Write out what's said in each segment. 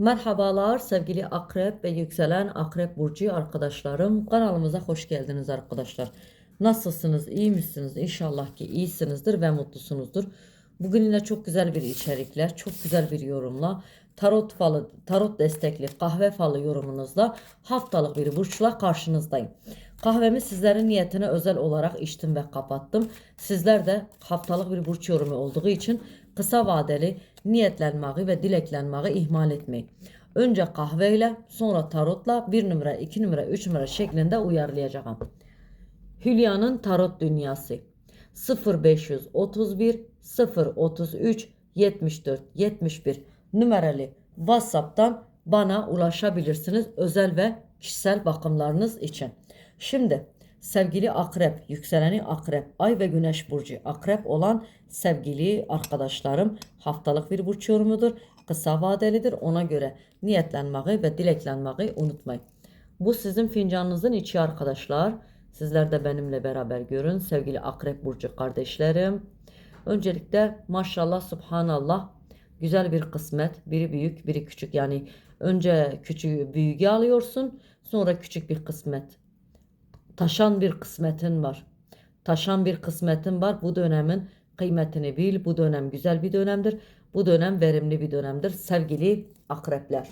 Merhabalar sevgili akrep ve yükselen akrep burcu arkadaşlarım. Kanalımıza hoş geldiniz arkadaşlar. Nasılsınız? iyi misiniz? İnşallah ki iyisinizdir ve mutlusunuzdur. Bugün yine çok güzel bir içerikle, çok güzel bir yorumla, tarot falı, tarot destekli kahve falı yorumunuzla haftalık bir burçla karşınızdayım. Kahvemi sizlerin niyetine özel olarak içtim ve kapattım. Sizler de haftalık bir burç yorumu olduğu için kısa vadeli niyetlenmeyi ve dileklenmeyi ihmal etmeyin. Önce kahveyle sonra tarotla 1 numara, 2 numara, 3 numara şeklinde uyarlayacağım. Hülya'nın Tarot Dünyası 0531 033 74 71 numaralı WhatsApp'tan bana ulaşabilirsiniz özel ve kişisel bakımlarınız için. Şimdi sevgili akrep, yükseleni akrep, ay ve güneş burcu akrep olan sevgili arkadaşlarım haftalık bir burç yorumudur. Kısa vadelidir. Ona göre niyetlenmeyi ve dileklenmeyi unutmayın. Bu sizin fincanınızın içi arkadaşlar. Sizler de benimle beraber görün sevgili akrep burcu kardeşlerim. Öncelikle maşallah subhanallah güzel bir kısmet. Biri büyük biri küçük yani önce küçüğü büyüğü alıyorsun sonra küçük bir kısmet. Taşan bir kısmetin var. Taşan bir kısmetin var. Bu dönemin kıymetini bil. Bu dönem güzel bir dönemdir. Bu dönem verimli bir dönemdir sevgili akrepler.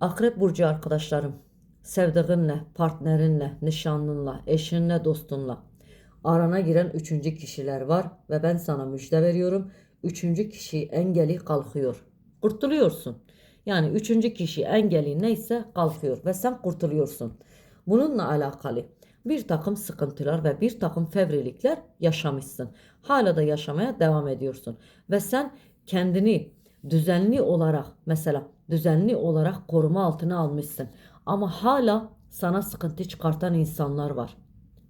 Akrep burcu arkadaşlarım. Sevdiğinle, partnerinle, nişanlınla, eşinle, dostunla arana giren üçüncü kişiler var ve ben sana müjde veriyorum. Üçüncü kişi engeli kalkıyor. Kurtuluyorsun. Yani üçüncü kişi engeli neyse kalkıyor ve sen kurtuluyorsun. Bununla alakalı bir takım sıkıntılar ve bir takım fevrilikler yaşamışsın. Hala da yaşamaya devam ediyorsun. Ve sen kendini düzenli olarak mesela düzenli olarak koruma altına almışsın. Ama hala sana sıkıntı çıkartan insanlar var.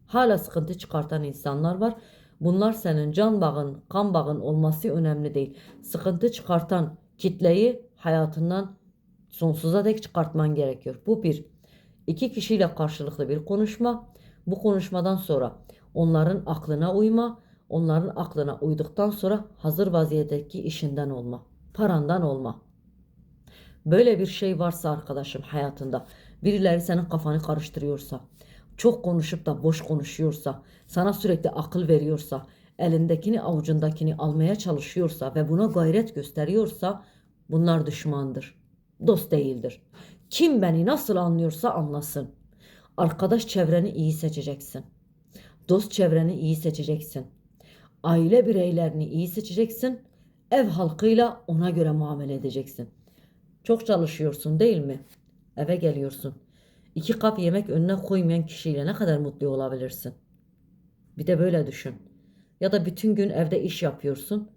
Hala sıkıntı çıkartan insanlar var. Bunlar senin can bağın, kan bağın olması önemli değil. Sıkıntı çıkartan kitleyi hayatından sonsuza dek çıkartman gerekiyor. Bu bir. İki kişiyle karşılıklı bir konuşma. Bu konuşmadan sonra onların aklına uyma. Onların aklına uyduktan sonra hazır vaziyetteki işinden olma. Parandan olma. Böyle bir şey varsa arkadaşım hayatında birileri senin kafanı karıştırıyorsa, çok konuşup da boş konuşuyorsa, sana sürekli akıl veriyorsa, elindekini avucundakini almaya çalışıyorsa ve buna gayret gösteriyorsa bunlar düşmandır. Dost değildir. Kim beni nasıl anlıyorsa anlasın. Arkadaş çevreni iyi seçeceksin. Dost çevreni iyi seçeceksin. Aile bireylerini iyi seçeceksin. Ev halkıyla ona göre muamele edeceksin. Çok çalışıyorsun değil mi? Eve geliyorsun. İki kap yemek önüne koymayan kişiyle ne kadar mutlu olabilirsin? Bir de böyle düşün. Ya da bütün gün evde iş yapıyorsun.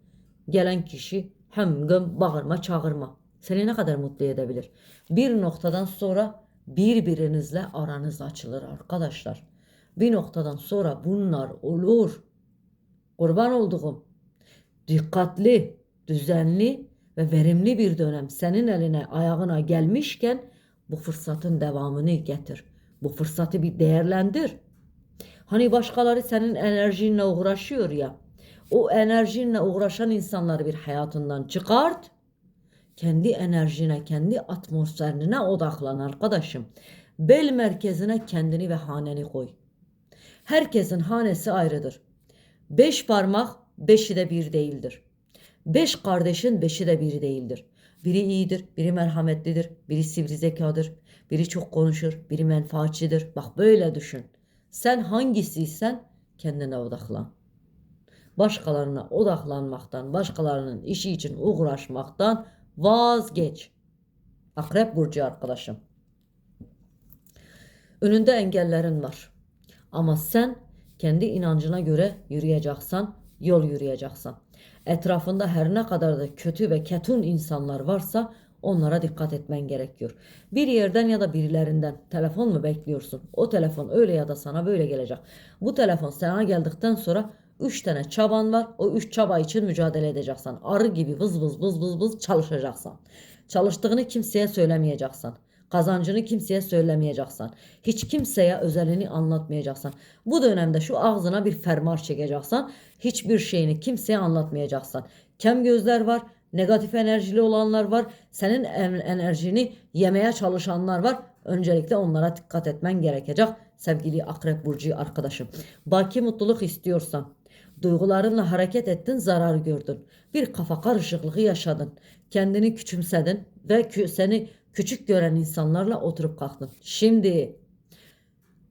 Gelen kişi hem gım bağırma çağırma. Seni ne kadar mutlu edebilir? Bir noktadan sonra birbirinizle aranız açılır arkadaşlar. Bir noktadan sonra bunlar olur. Kurban olduğum dikkatli, düzenli ve verimli bir dönem senin eline ayağına gelmişken bu fırsatın devamını getir. Bu fırsatı bir değerlendir. Hani başkaları senin enerjinle uğraşıyor ya. O enerjinle uğraşan insanları bir hayatından çıkart. Kendi enerjine, kendi atmosferine odaklan arkadaşım. Bel merkezine kendini ve haneni koy. Herkesin hanesi ayrıdır. Beş parmak beşi de bir değildir. Beş kardeşin beşi de biri değildir. Biri iyidir, biri merhametlidir, biri sivri zekadır, biri çok konuşur, biri menfaatçidir. Bak böyle düşün. Sen hangisiysen kendine odaklan. Başkalarına odaklanmaktan, başkalarının işi için uğraşmaktan vazgeç. Akrep burcu arkadaşım. Önünde engellerin var. Ama sen kendi inancına göre yürüyeceksen, yol yürüyeceksen. Etrafında her ne kadar da kötü ve ketun insanlar varsa onlara dikkat etmen gerekiyor. Bir yerden ya da birilerinden telefon mu bekliyorsun? O telefon öyle ya da sana böyle gelecek. Bu telefon sana geldikten sonra 3 tane çaban var. O 3 çaba için mücadele edeceksin. Arı gibi vız vız vız vız vız çalışacaksın. Çalıştığını kimseye söylemeyeceksin. Kazancını kimseye söylemeyeceksin. Hiç kimseye özelini anlatmayacaksın. Bu dönemde şu ağzına bir fermuar çekeceksin. Hiçbir şeyini kimseye anlatmayacaksın. Kem gözler var, Negatif enerjili olanlar var. Senin en- enerjini yemeye çalışanlar var. Öncelikle onlara dikkat etmen gerekecek sevgili Akrep Burcu arkadaşım. Baki mutluluk istiyorsan, duygularınla hareket ettin, zarar gördün. Bir kafa karışıklığı yaşadın. Kendini küçümsedin ve kü- seni küçük gören insanlarla oturup kalktın. Şimdi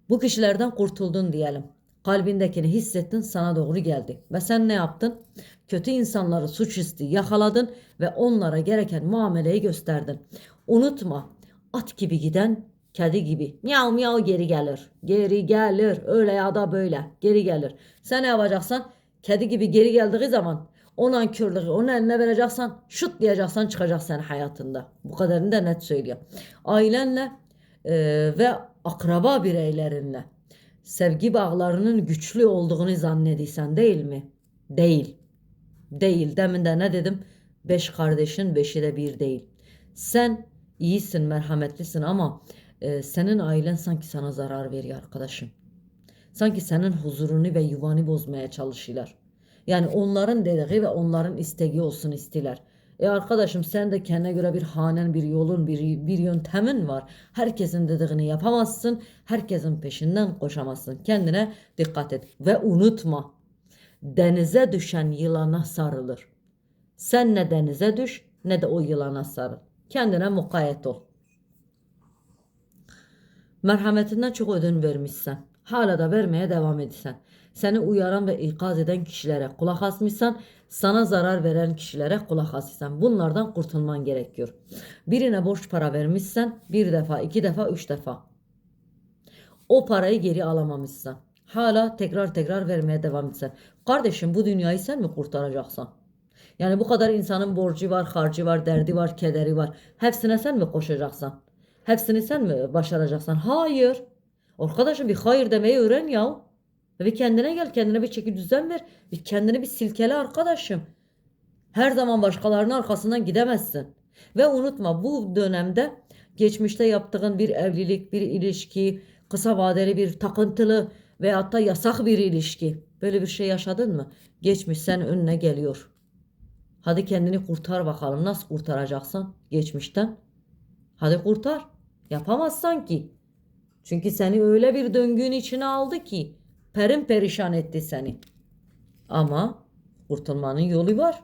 bu kişilerden kurtuldun diyelim. Kalbindekini hissettin sana doğru geldi. Ve sen ne yaptın? Kötü insanları suçüstü yakaladın ve onlara gereken muameleyi gösterdin. Unutma at gibi giden kedi gibi miyav miyav geri gelir. Geri gelir öyle ya da böyle geri gelir. Sen ne yapacaksan kedi gibi geri geldiği zaman o nankörlüğü onun eline vereceksen şut diyeceksen çıkacak senin hayatında. Bu kadarını da net söylüyorum. Ailenle e, ve akraba bireylerinle sevgi bağlarının güçlü olduğunu zannediysen değil mi? Değil. Değil. Demin de ne dedim? Beş kardeşin beşi de bir değil. Sen iyisin, merhametlisin ama e, senin ailen sanki sana zarar veriyor arkadaşım. Sanki senin huzurunu ve yuvanı bozmaya çalışıyorlar. Yani onların dediği ve onların isteği olsun istiler. E arkadaşım sen de kendine göre bir hanen, bir yolun, bir, bir yöntemin var. Herkesin dediğini yapamazsın. Herkesin peşinden koşamazsın. Kendine dikkat et. Ve unutma. Denize düşen yılana sarılır. Sen ne denize düş ne de o yılana sarıl. Kendine mukayyet ol. Merhametinden çok ödün vermişsen. Hala da vermeye devam etsen. Seni uyaran ve ikaz eden kişilere kulak asmışsan, sana zarar veren kişilere kulak asmışsan. Bunlardan kurtulman gerekiyor. Birine borç para vermişsen bir defa, iki defa, üç defa. O parayı geri alamamışsan. Hala tekrar tekrar vermeye devam etsen. Kardeşim bu dünyayı sen mi kurtaracaksın? Yani bu kadar insanın borcu var, harcı var, derdi var, kederi var. Hepsine sen mi koşacaksın? Hepsini sen mi başaracaksın? Hayır. Arkadaşım bir hayır demeyi öğren ya. Bir kendine gel, kendine bir çeki düzen ver. Bir kendini bir silkele arkadaşım. Her zaman başkalarının arkasından gidemezsin. Ve unutma bu dönemde geçmişte yaptığın bir evlilik, bir ilişki, kısa vadeli bir takıntılı veyahut da yasak bir ilişki. Böyle bir şey yaşadın mı? Geçmiş sen önüne geliyor. Hadi kendini kurtar bakalım. Nasıl kurtaracaksın geçmişten? Hadi kurtar. Yapamazsan ki. Çünkü seni öyle bir döngünün içine aldı ki perin perişan etti seni. Ama kurtulmanın yolu var.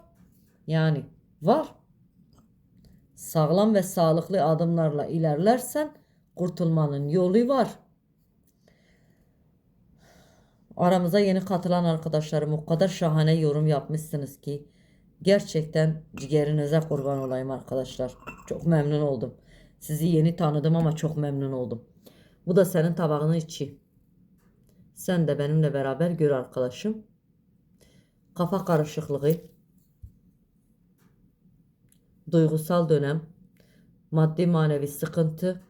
Yani var. Sağlam ve sağlıklı adımlarla ilerlersen kurtulmanın yolu var. Aramıza yeni katılan arkadaşlarım o kadar şahane yorum yapmışsınız ki gerçekten ciğerinize kurban olayım arkadaşlar. Çok memnun oldum. Sizi yeni tanıdım ama çok memnun oldum. Bu da senin tabağının içi. Sen de benimle beraber gör arkadaşım. Kafa karışıklığı, duygusal dönem, maddi manevi sıkıntı,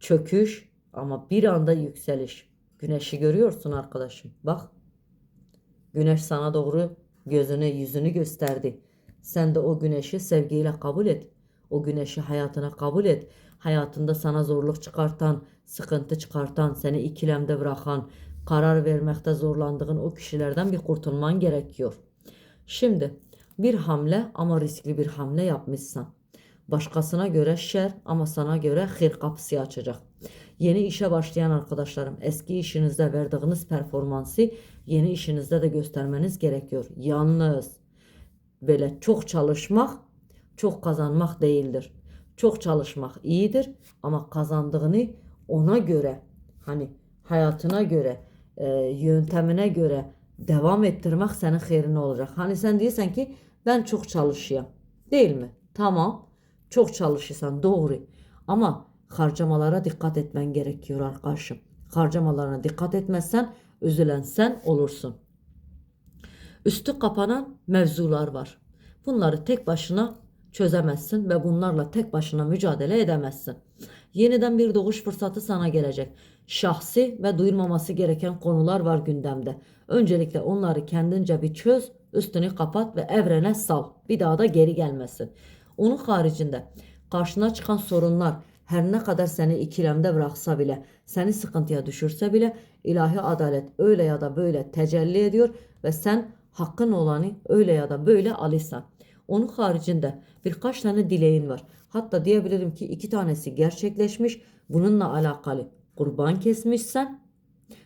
çöküş ama bir anda yükseliş. Güneşi görüyorsun arkadaşım. Bak. Güneş sana doğru gözünü, yüzünü gösterdi. Sen de o güneşi sevgiyle kabul et. O güneşi hayatına kabul et. Hayatında sana zorluk çıkartan, sıkıntı çıkartan, seni ikilemde bırakan, karar vermekte zorlandığın o kişilerden bir kurtulman gerekiyor. Şimdi bir hamle ama riskli bir hamle yapmışsan. Başkasına göre şer ama sana göre hayır kapısı açacak. Yeni işe başlayan arkadaşlarım eski işinizde verdiğiniz performansı yeni işinizde de göstermeniz gerekiyor. Yalnız böyle çok çalışmak çok kazanmak değildir. Çok çalışmak iyidir ama kazandığını ona göre hani hayatına göre e, yöntemine göre devam ettirmek senin hayrına olacak. Hani sen diyorsan ki ben çok çalışıyorum. Değil mi? Tamam. Çok çalışırsan doğru. Ama harcamalara dikkat etmen gerekiyor arkadaşım. Harcamalarına dikkat etmezsen üzülen sen olursun. Üstü kapanan mevzular var. Bunları tek başına çözemezsin ve bunlarla tek başına mücadele edemezsin. Yeniden bir doğuş fırsatı sana gelecek. Şahsi ve duyulmaması gereken konular var gündemde. Öncelikle onları kendince bir çöz, üstünü kapat ve evrene sal. Bir daha da geri gelmesin. Onun haricinde karşına çıkan sorunlar her ne kadar seni ikilemde bıraksa bile, seni sıkıntıya düşürse bile ilahi adalet öyle ya da böyle tecelli ediyor ve sen hakkın olanı öyle ya da böyle alırsan. Onun haricinde birkaç tane dileğin var. Hatta diyebilirim ki iki tanesi gerçekleşmiş. Bununla alakalı kurban kesmişsen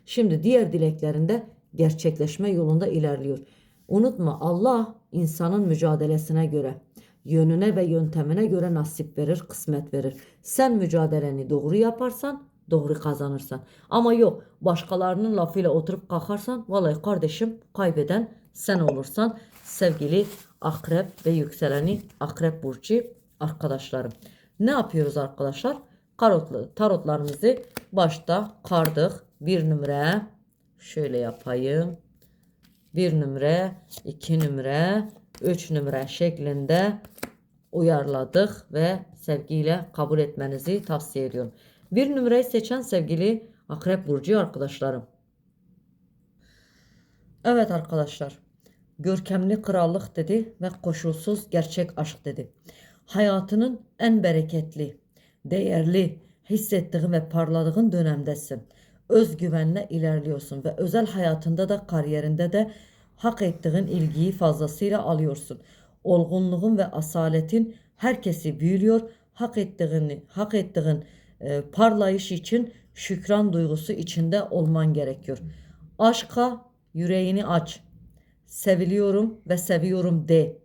Şimdi diğer dileklerinde gerçekleşme yolunda ilerliyor. Unutma Allah insanın mücadelesine göre, yönüne ve yöntemine göre nasip verir, kısmet verir. Sen mücadeleni doğru yaparsan doğru kazanırsan. Ama yok başkalarının lafıyla oturup kalkarsan vallahi kardeşim kaybeden sen olursan sevgili akrep ve yükseleni akrep burcu arkadaşlarım. Ne yapıyoruz arkadaşlar? Karotlu, tarotlarımızı başta kardık. Bir numara şöyle yapayım. Bir numara, iki numara, üç numara şeklinde uyarladık ve sevgiyle kabul etmenizi tavsiye ediyorum. Bir numarayı seçen sevgili Akrep Burcu arkadaşlarım. Evet arkadaşlar. Görkemli krallık dedi ve koşulsuz gerçek aşk dedi. Hayatının en bereketli, değerli, hissettiğin ve parladığın dönemdesin. Özgüvenle ilerliyorsun ve özel hayatında da kariyerinde de hak ettiğin ilgiyi fazlasıyla alıyorsun. Olgunluğun ve asaletin herkesi büyülüyor. Hak ettiğini, hak ettiğin e, parlayış için şükran duygusu içinde olman gerekiyor. Aşka yüreğini aç. Seviliyorum ve seviyorum de.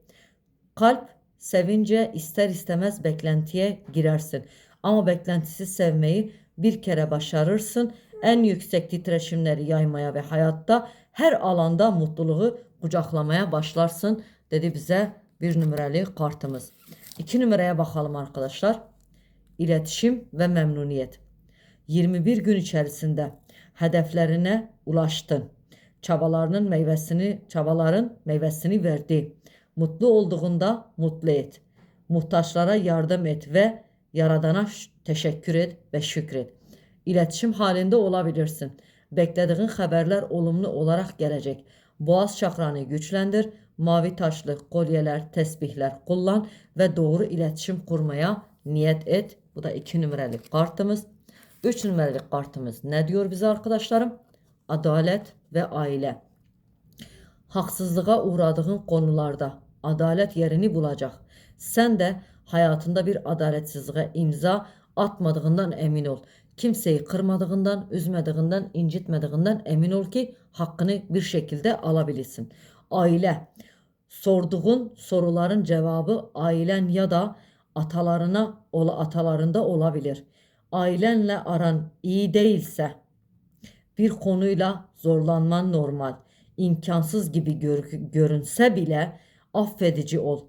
Kalp sevince ister istemez beklentiye girersin. Ama beklentisiz sevmeyi bir kere başarırsın. En yüksek titreşimleri yaymaya ve hayatta her alanda mutluluğu kucaklamaya başlarsın dedi bize bir numaralı kartımız. İki numaraya bakalım arkadaşlar. İletişim ve memnuniyet. 21 gün içerisinde hedeflerine ulaştın. Çabalarının meyvesini, çabaların meyvesini verdi. Mutlu olduğunda mutlu et. Muhtaçlara yardım et ve Yaradana teşekkür et ve şükret. İletişim halinde olabilirsin. Beklediğin haberler olumlu olarak gelecek. Boğaz çakranı güçlendir. Mavi taşlı kolyeler, tesbihler kullan ve doğru iletişim kurmaya niyet et. Bu da iki numaralı kartımız. Üç numaralı kartımız ne diyor bize arkadaşlarım? Adalet ve aile. Haksızlığa uğradığın konularda adalet yerini bulacak. Sen de hayatında bir adaletsizliğe imza atmadığından emin ol. Kimseyi kırmadığından, üzmediğinden, incitmediğinden emin ol ki hakkını bir şekilde alabilirsin. Aile. Sorduğun soruların cevabı ailen ya da atalarına atalarında olabilir. Ailenle aran iyi değilse bir konuyla zorlanman normal. İmkansız gibi gör- görünse bile affedici ol.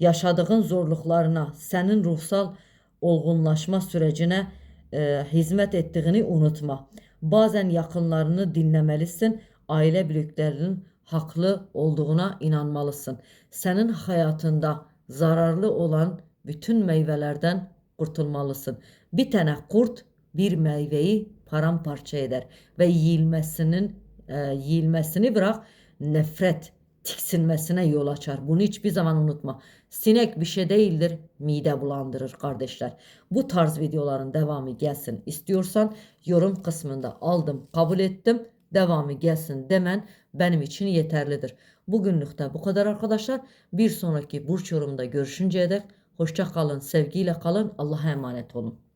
Yaşadığın zorluklarına, senin ruhsal olgunlaşma sürecine e, hizmet ettiğini unutma. Bazen yakınlarını dinlemelisin. Aile büyüklerinin haklı olduğuna inanmalısın. Senin hayatında zararlı olan bütün meyvelerden kurtulmalısın. Bir tane kurt bir meyveyi paramparça eder ve yiyilmesinin e, yiyilmesini bırak nefret tiksinmesine yol açar. Bunu hiçbir zaman unutma. Sinek bir şey değildir, mide bulandırır kardeşler. Bu tarz videoların devamı gelsin istiyorsan yorum kısmında aldım, kabul ettim. Devamı gelsin demen benim için yeterlidir. Bugünlük de bu kadar arkadaşlar. Bir sonraki burç yorumda görüşünceye dek hoşça kalın, sevgiyle kalın. Allah'a emanet olun.